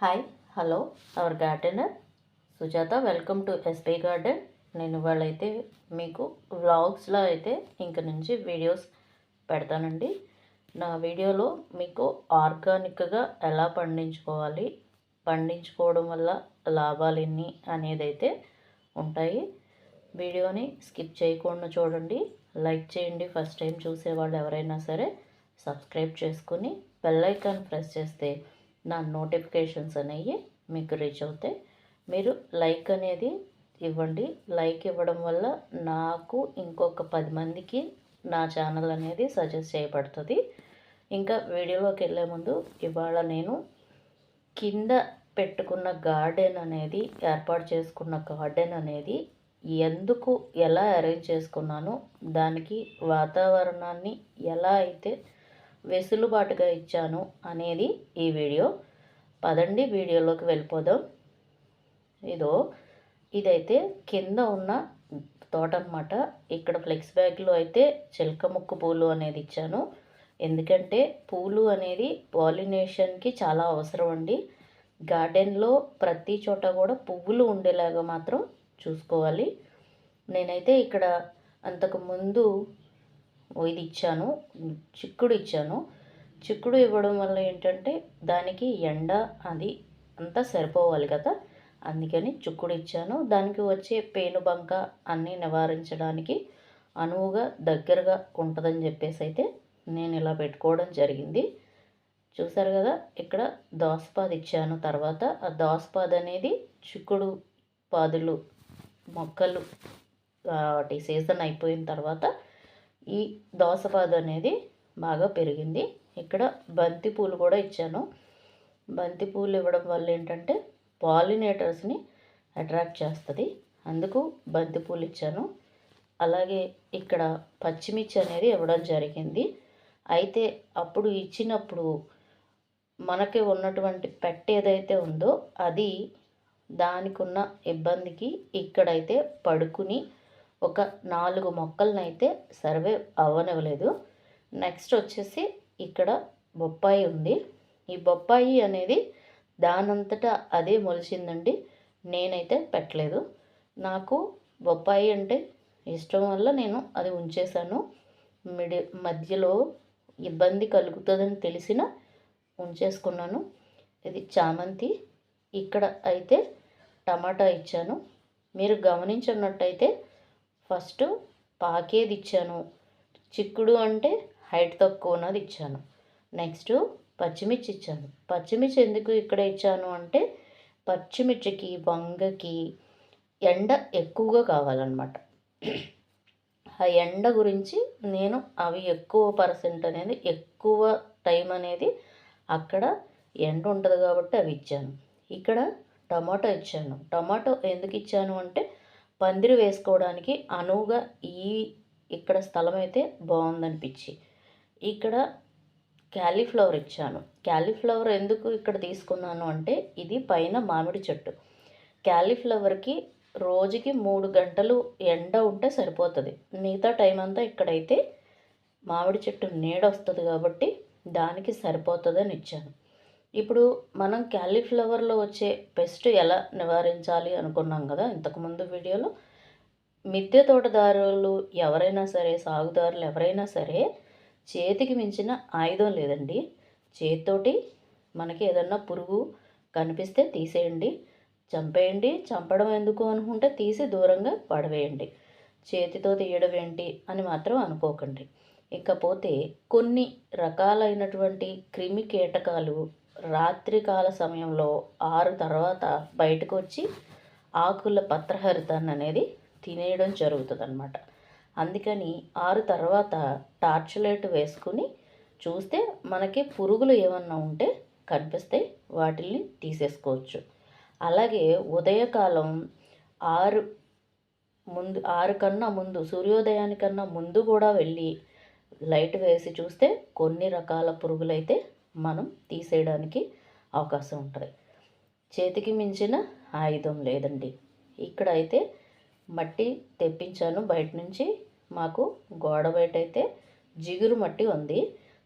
Hi hello our gardener Sujatha welcome to SB garden నేను వాళ్ళైతే మీకు వ్లాగ్స్లో అయితే ఇంక నుంచి వీడియోస్ పెడతానండి. నా వీడియోలో మీకు ఆర్గానిక్గా ఎలా పండించుకోవాలి పండించుకోవడం వల్ల లాభాలు ఎన్ని అనేది అయితే ఉంటాయి. వీడియోని స్కిప్ చేయకుండా చూడండి. లైక్ చేయండి. ఫస్ట్ టైం చూసేవాళ్ళు ఎవరైనా సరే సబ్స్క్రైబ్ చేసుకుని బెల్ ఐకాన్ ప్రెస్ చేస్తే నా నోటిఫికేషన్స్ అనేవి మీకు రీచ్ అవుతాయి. మీరు లైక్ అనేది ఇవ్వండి. లైక్ ఇవ్వడం వల్ల నాకు ఇంకొక పది మందికి నా ఛానల్ అనేది సజెస్ట్ చేయబడుతుంది. ఇంకా వీడియోలోకి వెళ్ళే ముందు ఇవాళ నేను కింద పెట్టుకున్న గార్డెన్ అనేది ఏర్పాటు చేసుకున్న గార్డెన్ అనేది ఎందుకు ఎలా అరేంజ్ చేసుకున్నాను దానికి వాతావరణాన్ని ఎలా అయితే వెసులుబాటుగా ఇచ్చాను అనేది ఈ వీడియో. పదండి వీడియోలోకి వెళ్ళిపోదాం. ఇదో ఇదైతే కింద ఉన్న తోట అనమాట ఇక్కడ ఫ్లెక్స్ బ్యాగ్లో అయితే చిలక ముక్కు పూలు అనేది ఇచ్చాను. ఎందుకంటే పూలు అనేది పాలినేషన్కి చాలా అవసరం అండి. గార్డెన్లో ప్రతి చోట కూడా పువ్వులు ఉండేలాగా మాత్రం చూసుకోవాలి. నేనైతే ఇక్కడ అంతకు ముందు ఇది ఇచ్చాను చిక్కుడు ఇచ్చాను. చిక్కుడు ఇవ్వడం వల్ల ఏంటంటే దానికి ఎండ అది అంతా సరిపోవాలి కదా. అందుకని చిక్కుడు ఇచ్చాను. దానికి వచ్చే పేనుబంక అన్నీ నివారించడానికి అనువుగా దగ్గరగా ఉంటుందని చెప్పేసి అయితే నేను ఇలా పెట్టుకోవడం జరిగింది. చూసారు కదా ఇక్కడ దోసపాది ఇచ్చాను తర్వాత. ఆ దోసపాది అనేది చిక్కుడు పాదులు మొక్కలు వాటి సీజన్ అయిపోయిన తర్వాత ఈ దోసపాదు అనేది బాగా పెరిగింది. ఇక్కడ బంతి పూలు కూడా ఇచ్చాను. బంతి పూలు ఇవ్వడం వల్ల ఏంటంటే పాలినేటర్స్ని అట్రాక్ట్ చేస్తుంది. అందుకు బంతి పూలు ఇచ్చాను. అలాగే ఇక్కడ పచ్చిమిర్చి అనేది ఇవ్వడం జరిగింది. అయితే అప్పుడు ఇచ్చినప్పుడు మనకి ఉన్నటువంటి పెట్ట ఏదైతే ఉందో అది దానికి ఉన్న ఇబ్బందికి ఇక్కడైతే పడుకుని ఒక నాలుగు మొక్కలనైతే అయితే సర్వే అవ్వనివ్వలేదు. నెక్స్ట్ వచ్చేసి ఇక్కడ బొప్పాయి ఉంది. ఈ బొప్పాయి అనేది దానంతటా అదే మొలిచిందండి. నేనైతే పెట్టలేదు. నాకు బొప్పాయి అంటే ఇష్టం వల్ల నేను అది ఉంచేశాను. మిడి మధ్యలో ఇబ్బంది కలుగుతుందని తెలిసిన ఉంచేసుకున్నాను. ఇది చామంతి. ఇక్కడ అయితే టమాటా ఇచ్చాను. మీరు గమనించున్నట్టయితే ఫస్ట్ పాకేది ఇచ్చాను. చిక్కుడు అంటే హైట్ తక్కువ ఉన్నది ఇచ్చాను. నెక్స్ట్ పచ్చిమిర్చి ఇచ్చాను. పచ్చిమిర్చి ఎందుకు ఇక్కడ ఇచ్చాను అంటే పచ్చిమిర్చికి వంగకి ఎండ ఎక్కువగా కావాలన్నమాట. ఆ ఎండ గురించి నేను అవి ఎక్కువ పర్సెంట్ అనేది ఎక్కువ టైం అనేది అక్కడ ఎండ ఉంటుంది కాబట్టి అవి ఇచ్చాను. ఇక్కడ టమాటో ఇచ్చాను. టమాటో ఎందుకు ఇచ్చాను అంటే పందిరి వేసుకోవడానికి అనువుగా ఈ ఇక్కడ స్థలం అయితే బాగుందనిపించి. ఇక్కడ క్యాలీఫ్లవర్ ఇచ్చాను. క్యాలీఫ్లవర్ ఎందుకు ఇక్కడ తీసుకున్నాను అంటే ఇది పైన మామిడి చెట్టు. క్యాలీఫ్లవర్కి రోజుకి మూడు గంటలు ఎండ ఉంటే సరిపోతుంది. మిగతా టైం అంతా ఇక్కడైతే మామిడి చెట్టు నీడ వస్తుంది కాబట్టి దానికి సరిపోతుందని ఇచ్చాను. ఇప్పుడు మనం క్యాలీఫ్లవర్లో వచ్చే పెస్ట్ ఎలా నివారించాలి అనుకున్నాం కదా ఇంతకుముందు వీడియోలో. మిద్దె తోటదారులు ఎవరైనా సరే సాగుదారులు ఎవరైనా సరే చేతికి మించిన ఆయుధం లేదండి. చేతితోటి మనకి ఏదన్నా పురుగు కనిపిస్తే తీసేయండి. చంపేయండి. చంపడం ఎందుకు అనుకుంటే తీసి దూరంగా పడవేయండి. చేతితో తీయడం ఏంటి అని మాత్రం అనుకోకండి. ఇకపోతే కొన్ని రకాలైనటువంటి క్రిమి కీటకాలు రాత్రికాల సమయంలో ఆరు తర్వాత బయటకు వచ్చి ఆకుల పత్రహరితాన్ని అనేది తినేయడం జరుగుతుంది అనమాట అందుకని ఆరు తర్వాత టార్చ్ లైట్ వేసుకుని చూస్తే మనకి పురుగులు ఏమన్నా ఉంటే కనిపిస్తే వాటిల్ని తీసేసుకోవచ్చు. అలాగే ఉదయకాలం ఆరు ముందు ఆరు కన్నా ముందు సూర్యోదయానికన్నా ముందు కూడా వెళ్ళి లైట్ వేసి చూస్తే కొన్ని రకాల పురుగులైతే మనం తీసేయడానికి అవకాశం ఉంటుంది. చేతికి మించిన ఆయుధం లేదండి. ఇక్కడ అయితే మట్టి తెప్పించాను. బయట నుంచి మాకు గోడ బయట అయితే జిగురు మట్టి ఉంది.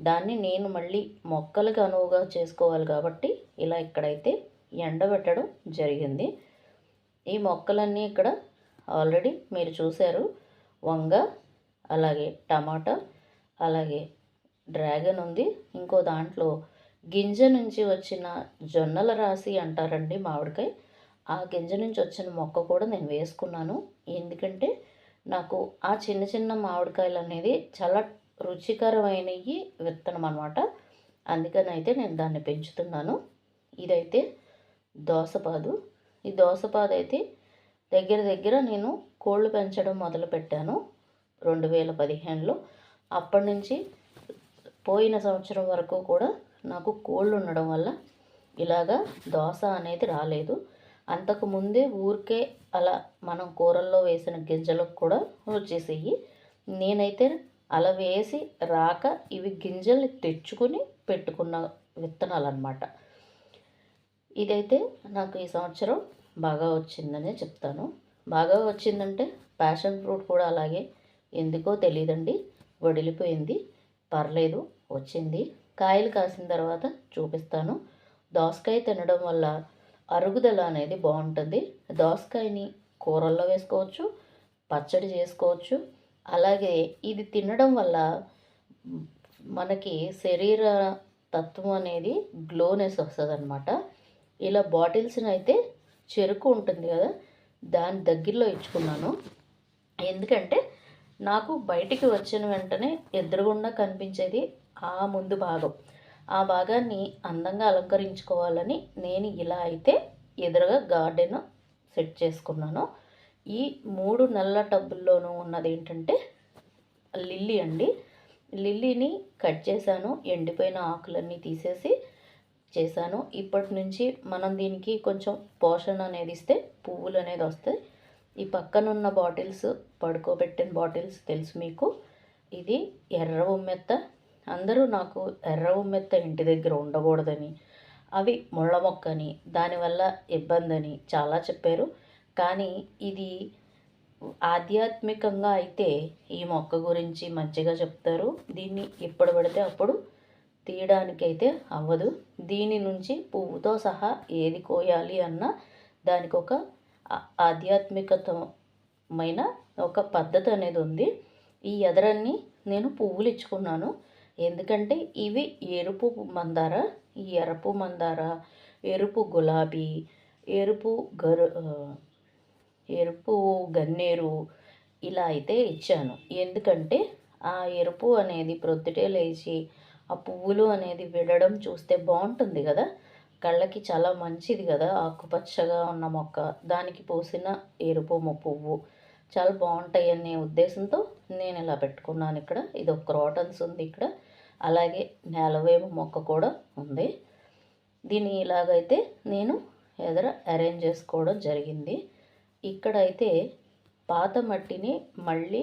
దాన్ని నేను మళ్ళీ మొక్కలకు అనువుగా చేసుకోవాలి కాబట్టి ఇలా ఇక్కడైతే ఎండబెట్టడం జరిగింది. ఈ మొక్కలన్నీ ఇక్కడ ఆల్రెడీ మీరు చూశారు. వంగ అలాగే టమాటా అలాగే డ్రాగన్ ఉంది. ఇంకో దాంట్లో గింజ నుంచి వచ్చిన జొన్నల రాశి అంటారండి మామిడికాయ. ఆ గింజ నుంచి వచ్చిన మొక్క కూడా నేను వేసుకున్నాను. ఎందుకంటే నాకు ఆ చిన్న చిన్న మామిడికాయలు అనేది చాలా రుచికరమైనవి విత్తనం అనమాట అందుకని అయితే నేను దాన్ని పెంచుతున్నాను. ఇదైతే దోసపాదు. ఈ దోసపాదు అయితే దగ్గర దగ్గర నేను కోళ్ళు పెంచడం మొదలు పెట్టాను రెండు వేల పదిహేనులో. అప్పటి నుంచి పోయిన సంవత్సరం వరకు కూడా నాకు కోళ్ళు ఉండడం వల్ల ఇలాగా దోశ అనేది రాలేదు. అంతకు ముందే ఊరికే అలా మనం కూరల్లో వేసిన గింజలకు కూడా వచ్చేసేయి. నేనైతే అలా వేసి రాక ఇవి గింజల్ని తెచ్చుకుని పెట్టుకున్న విత్తనాలు అనమాట ఇదైతే నాకు ఈ సంవత్సరం బాగా వచ్చిందనే చెప్తాను. బాగా వచ్చిందంటే ప్యాషన్ ఫ్రూట్ కూడా అలాగే. ఎందుకో తెలియదండి వడిలిపోయింది. పర్లేదు వచ్చింది. కాయలు కాసిన తర్వాత చూపిస్తాను. దోసకాయ తినడం వల్ల అరుగుదల అనేది బాగుంటుంది. దోసకాయని కూరల్లో వేసుకోవచ్చు పచ్చడి చేసుకోవచ్చు. అలాగే ఇది తినడం వల్ల మనకి శరీర తత్వం అనేది గ్లోనెస్ వస్తుంది అనమాట ఇలా బాటిల్స్ని అయితే చెరుకు ఉంటుంది కదా దాని దగ్గరలో ఇచ్చుకున్నాను. ఎందుకంటే నాకు బయటికి వచ్చిన వెంటనే ఎదురుగుండా కనిపించేది ఆ ముందు భాగం. ఆ భాగాన్ని అందంగా అలంకరించుకోవాలని నేను ఇలా అయితే ఎదురుగా గార్డెన్ సెట్ చేసుకున్నాను. ఈ మూడు నల్ల టబ్బుల్లోనూ ఉన్నది ఏంటంటే లిల్లీ అండి. లిల్లీని కట్ చేశాను ఎండిపోయిన ఆకులన్నీ తీసేసి చేశాను. ఇప్పటి నుంచి మనం దీనికి కొంచెం పోషణ అనేది ఇస్తే పువ్వులు అనేది వస్తాయి. ఈ పక్కనున్న బాటిల్స్ పడుకోబెట్టిన బాటిల్స్ తెలుసు మీకు. ఇది ఎర్ర ఉమ్మెత్త. అందరూ నాకు ఎర్ర ఉమ్మెత్త ఇంటి దగ్గర ఉండకూడదని అవి ముళ్ళ మొక్కని దానివల్ల ఇబ్బంది అని చాలా చెప్పారు. కానీ ఇది ఆధ్యాత్మికంగా అయితే ఈ మొక్క గురించి మంచిగా చెప్తారు. దీన్ని ఎప్పుడు పడితే అప్పుడు తీయడానికైతే అవ్వదు. దీని నుంచి పువ్వుతో సహా ఏది కోయాలి అన్న దానికి ఒక ఆధ్యాత్మికతమైన ఒక పద్ధతి అనేది ఉంది. ఈ ఎదరన్ని నేను పువ్వులు ఇచ్చుకున్నాను. ఎందుకంటే ఇవి ఎరుపు మందార ఈ ఎరుపు మందార ఎరుపు గులాబీ ఎరుపు గరు ఎరుపు గన్నేరు ఇలా అయితే ఇచ్చాను. ఎందుకంటే ఆ ఎరుపు అనేది ప్రొద్దుటే లేచి ఆ పువ్వులు అనేది విడడం చూస్తే బాగుంటుంది కదా. కళ్ళకి చాలా మంచిది కదా ఆకుపచ్చగా ఉన్న మొక్క. దానికి పూసిన ఎరుపు పువ్వు చాలా బాగుంటాయి అనే ఉద్దేశంతో నేను ఇలా పెట్టుకున్నాను ఇక్కడ. ఇది ఒక క్రోటన్స్ ఉంది ఇక్కడ. అలాగే నేలవేము మొక్క కూడా ఉంది. దీన్ని ఇలాగైతే నేను ఎదుర అరేంజ్ చేసుకోవడం జరిగింది. ఇక్కడైతే పాత మట్టిని మళ్ళీ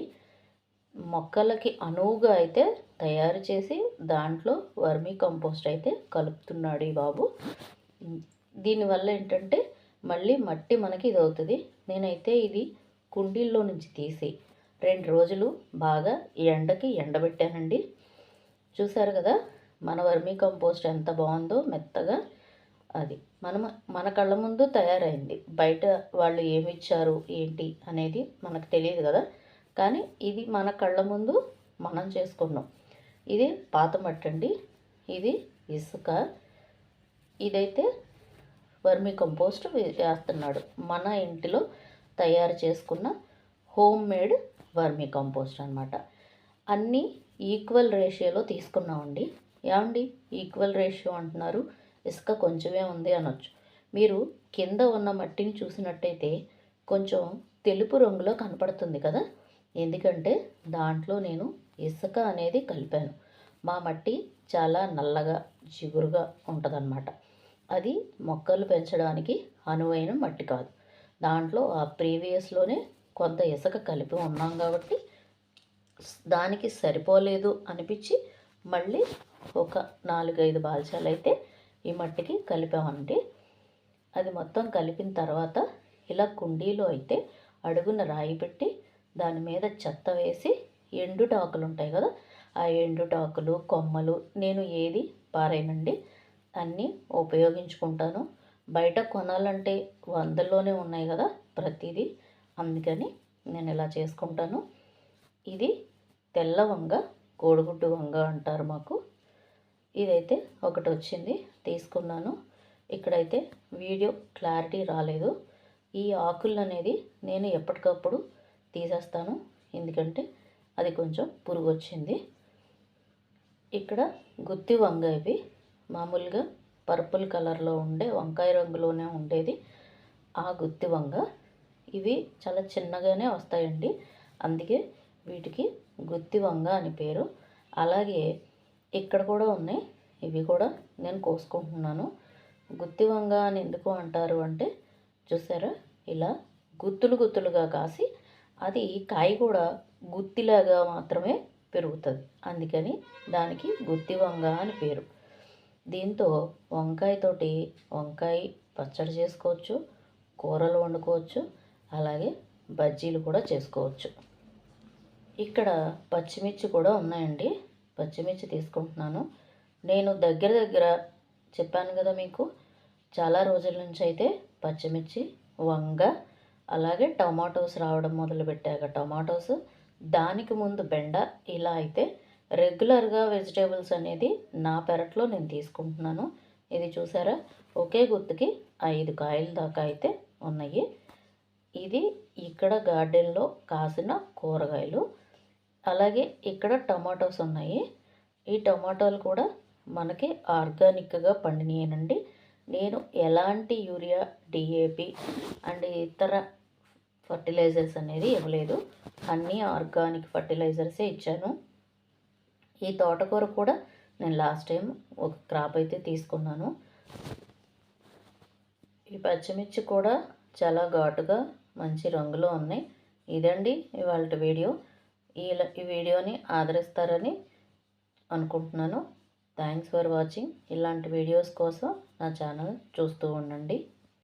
మొక్కలకి అనువుగా అయితే తయారు చేసి దాంట్లో వర్మీ కంపోస్ట్ అయితే కలుపుతున్నాడు ఈ బాబు. దీనివల్ల ఏంటంటే మళ్ళీ మట్టి మనకి ఇది అవుతుంది నేనైతే ఇది కుండీల్లో నుంచి తీసి రెండు రోజులు బాగా ఎండకి ఎండబెట్టానండి. చూసారు కదా మన వర్మీ కంపోస్ట్ ఎంత బాగుందో మెత్తగా అది. మనం మన కళ్ళ ముందు తయారైంది. బయట వాళ్ళు ఏమి ఇచ్చారు ఏంటి అనేది మనకు తెలియదు కదా. కానీ ఇది మన కళ్ళ ముందు మనం చేసుకున్నాం. ఇది పాత మట్టి అండి. ఇది ఇసుక. ఇదైతే వర్మి కంపోస్ట్ వేస్తున్నాడు. మన ఇంటిలో తయారు చేసుకున్న హోమ్ మేడ్ వర్మి కంపోస్ట్ అనమాట అన్నీ ఈక్వల్ రేషియోలో తీసుకున్నామండి. ఏమండి? ఈక్వల్ రేషియో అంటున్నారు. ఇసుక కొంచెమే ఉంది అనొచ్చు. మీరు కింద ఉన్న మట్టిని చూసినట్టయితే కొంచెం తెలుపు రంగులో కనపడుతుంది కదా? ఎందుకంటే దాంట్లో నేను ఇసుక అనేది కలిపాను. మా మట్టి చాలా నల్లగా జిగురుగా ఉంటుందన్నమాట. అది మొక్కలు పెంచడానికి అనువైన మట్టి కాదు. దాంట్లో ఆ ప్రీవియస్లోనే కొంత ఇసుక కలిపి ఉన్నాం కాబట్టి దానికి సరిపోలేదు అనిపించి మళ్ళీ ఒక నాలుగైదు బాల్చాలు అయితే ఈ మట్టికి కలిపామండి. అది మొత్తం కలిపిన తర్వాత ఇలా కుండీలో అయితే అడుగున రాయి పెట్టి దాని మీద చెత్త వేసి ఎండుటాకులు ఉంటాయి కదా ఆ ఎండుటాకులు కొమ్మలు నేను ఏది పారేనండి అన్నీ ఉపయోగించుకుంటాను. బయట కొనాలంటే వందల్లోనే ఉన్నాయి కదా ప్రతిదీ అందుకని నేను ఇలా చేసుకుంటాను. ఇది తెల్ల వంగ కోడిగుడ్డు వంగ అంటారు మాకు. ఇదైతే ఒకటి వచ్చింది తీసుకున్నాను. ఇక్కడైతే వీడియో క్లారిటీ రాలేదు. ఈ ఆకులు అనేది నేను ఎప్పటికప్పుడు తీసేస్తాను. ఎందుకంటే అది కొంచెం పురుగు వచ్చింది ఇక్కడ గుత్తి వంగ ఇవి. మామూలుగా పర్పుల్ కలర్లో ఉండే వంకాయ రంగులోనే ఉండేది ఆ గుత్తి వంగ. ఇవి చాలా చిన్నగానే వస్తాయండి. అందుకే వీటికి గుత్తి వంగ అని పేరు. అలాగే ఇక్కడ కూడా ఉన్నాయి. ఇవి కూడా నేను కోసుకుంటున్నాను. గుత్తి వంగ అని ఎందుకు అంటారు అంటే చూసారా? ఇలా గుత్తులు గుత్తులుగా కాసి అది కాయ కూడా గుత్తిలాగా మాత్రమే పెరుగుతుంది. అందుకని దానికి గుత్తి వంగ అని పేరు. దీంతో వంకాయతోటి వంకాయ పచ్చడి చేసుకోవచ్చు కూరలు వండుకోవచ్చు అలాగే బజ్జీలు కూడా చేసుకోవచ్చు. ఇక్కడ పచ్చిమిర్చి కూడా ఉన్నాయండి. పచ్చిమిర్చి తీసుకుంటున్నాను. నేను దగ్గర దగ్గర చెప్పాను కదా మీకు చాలా రోజుల నుంచి అయితే పచ్చిమిర్చి వంగ అలాగే టమాటోస్ రావడం మొదలుపెట్టాక టమాటోస్ దానికి ముందు బెండ ఇలా అయితే రెగ్యులర్గా వెజిటేబుల్స్ అనేది నా పెరట్లో నేను తీసుకుంటున్నాను. ఇది చూసారా? ఒకే గుర్తుకి ఐదు కాయల దాకా అయితే ఉన్నాయి. ఇది ఇక్కడ గార్డెన్లో కాసిన కూరగాయలు. అలాగే ఇక్కడ టమాటోస్ ఉన్నాయి. ఈ టమాటోలు కూడా మనకి ఆర్గానిక్గా పండినాయనండి. నేను ఎలాంటి యూరియా డిఏపి అండ్ ఇతర ఫర్టిలైజర్స్ అనేది ఇవ్వలేదు. అన్నీ ఆర్గానిక్ ఫర్టిలైజర్సే ఇచ్చాను. ఈ తోటకూర కూడా నేను లాస్ట్ టైం ఒక క్రాప్ అయితే తీసుకున్నాను. ఈ పచ్చిమిర్చి కూడా చాలా ఘాటుగా మంచి రంగులో ఉన్నాయి. ఇదండి ఇవాళ వీడియో. ఈ ఈ వీడియోని ఆదరిస్తారని అనుకుంటున్నాను. థ్యాంక్స్ ఫర్ వాచింగ్ ఇలాంటి వీడియోస్ కోసం నా ఛానల్ చూస్తూ ఉండండి.